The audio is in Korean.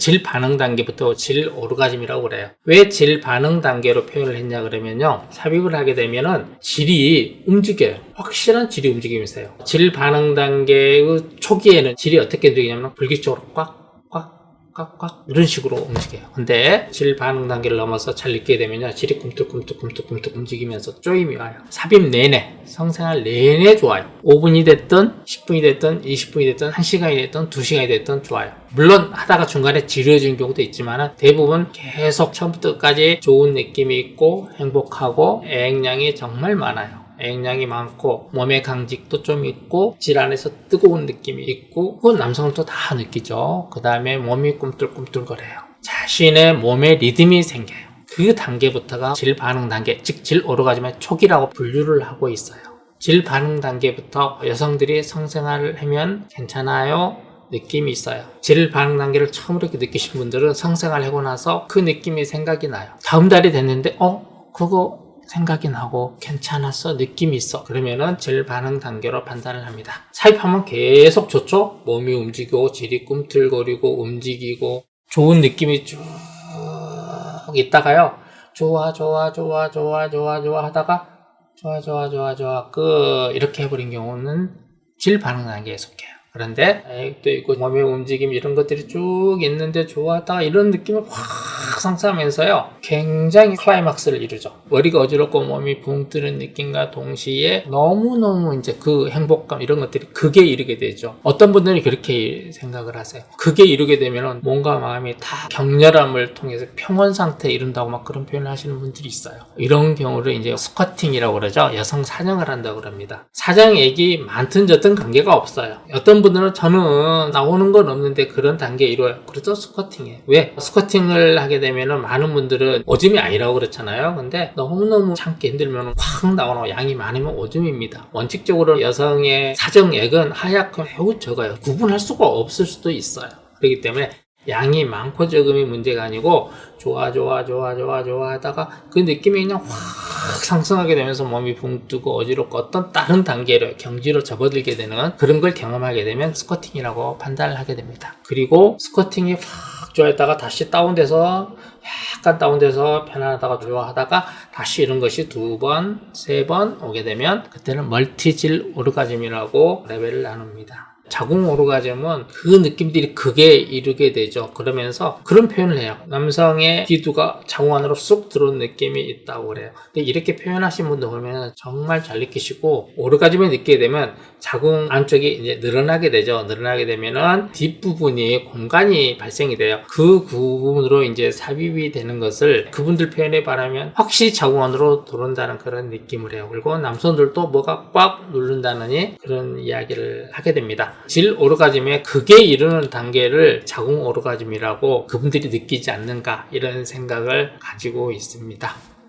질 반응 단계부터 질 오르가즘이라고 그래요. 왜 질 반응 단계로 표현을 했냐 그러면요. 삽입을 하게 되면은 질이 움직여요. 확실한 질이 움직임이 있어요. 질 반응 단계의 초기에는 질이 어떻게 움직이냐면 불규칙적으로 꽉, 꽉, 꽉, 꽉 이런 식으로 움직여요. 근데 질 반응 단계를 넘어서 잘 느끼게 되면요. 질이 꿈틀꿈틀꿈틀꿈틀 움직이면서 쪼임이 와요. 삽입 내내, 성생활 내내 좋아요. 5분이 됐든 10분이 됐든 20분이 됐든 1시간이 됐든 2시간이 됐든 좋아요. 물론 하다가 중간에 지루해지는 경우도 있지만 대부분 계속 처음부터 끝까지 좋은 느낌이 있고 행복하고 애행량이 정말 많아요. 애행량이 많고 몸의 강직도 좀 있고 질환에서 뜨거운 느낌이 있고 그건 남성도 다 느끼죠. 그 다음에 몸이 꿈틀꿈틀거려요. 자신의 몸에 리듬이 생겨요. 그 단계부터가 질 반응 단계, 즉 질 오르가즘의 초기라고 분류를 하고 있어요. 질 반응 단계부터 여성들이 성생활을 하면 괜찮아요. 느낌이 있어요. 질 반응 단계를 처음으로 이렇게 느끼신 분들은 성생활 하고 나서 그 느낌이 생각이 나요. 다음 달이 됐는데, 어? 그거 생각이 나고 괜찮았어 느낌이 있어. 그러면은 질 반응 단계로 판단을 합니다. 삽입하면 계속 좋죠? 몸이 움직이고 질이 꿈틀거리고 움직이고 좋은 느낌이 쭉 있다가요. 좋아 좋아 좋아 좋아 좋아 좋아 하다가 좋아 좋아 좋아 좋아 끝. 이렇게 해버린 경우는 질 반응 단계에 속해요. 그런데 애도 있고 몸의 움직임 이런 것들이 쭉 있는데 좋았다가 이런 느낌을 확 상상하면서요 굉장히 클라이막스를 이루죠. 머리가 어지럽고 몸이 붕 뜨는 느낌과 동시에 너무너무 이제 그 행복감 이런 것들이 극에 이르게 되죠. 어떤 분들이 그렇게 생각을 하세요? 극에 이르게 되면 몸과 마음이 다 격렬함을 통해서 평온 상태에 이른다고 막 그런 표현을 하시는 분들이 있어요. 이런 경우를 이제 스쿼팅이라고 그러죠. 여성 사정을 한다고 그럽니다. 사정액이 많든 적든 관계가 없어요. 어떤 분들은 저는 나오는 건 없는데 그런 단계에 이뤄요. 그래서 스쿼팅이에요. 왜? 스쿼팅을 하게 되면 은 많은 분들은 오줌이 아니라고 그렇잖아요. 근데 너무너무 참기 힘들면 확 나오는 양이 많으면 오줌입니다. 원칙적으로 여성의 사정액은 하얗고 매우 적어요. 구분할 수가 없을 수도 있어요. 그렇기 때문에 양이 많고 적음이 문제가 아니고 좋아 좋아 좋아 좋아 좋아 하다가 그 느낌이 그냥 확 상승하게 되면서 몸이 붕 뜨고 어지럽고 어떤 다른 단계로 경지로 접어들게 되는 그런 걸 경험하게 되면 스쿼팅이라고 판단을 하게 됩니다. 그리고 스쿼팅이 확 좋아했다가 다시 다운돼서 약간 다운돼서 편안하다가 좋아하다가 다시 이런 것이 두 번, 세 번 오게 되면 그때는 멀티질 오르가즘이라고 레벨을 나눕니다. 자궁 오르가즘은 그 느낌들이 극에 이르게 되죠. 그러면서 그런 표현을 해요. 남성의 기두가 자궁 안으로 쑥 들어온 느낌이 있다고 그래요. 근데 이렇게 표현하신 분들 보면 정말 잘 느끼시고 오르가즘을 느끼게 되면 자궁 안쪽이 이제 늘어나게 되죠. 늘어나게 되면은 뒷부분이 공간이 발생이 돼요. 그 부분으로 이제 삽입이 되는 것을 그분들 표현에 바라면 확실히 자궁 안으로 들어온다는 그런 느낌을 해요. 그리고 남성들도 뭐가 꽉 누른다는 그런 이야기를 하게 됩니다. 질 오르가즘의 극에 이르는 단계를 자궁 오르가즘이라고 그분들이 느끼지 않는가 이런 생각을 가지고 있습니다.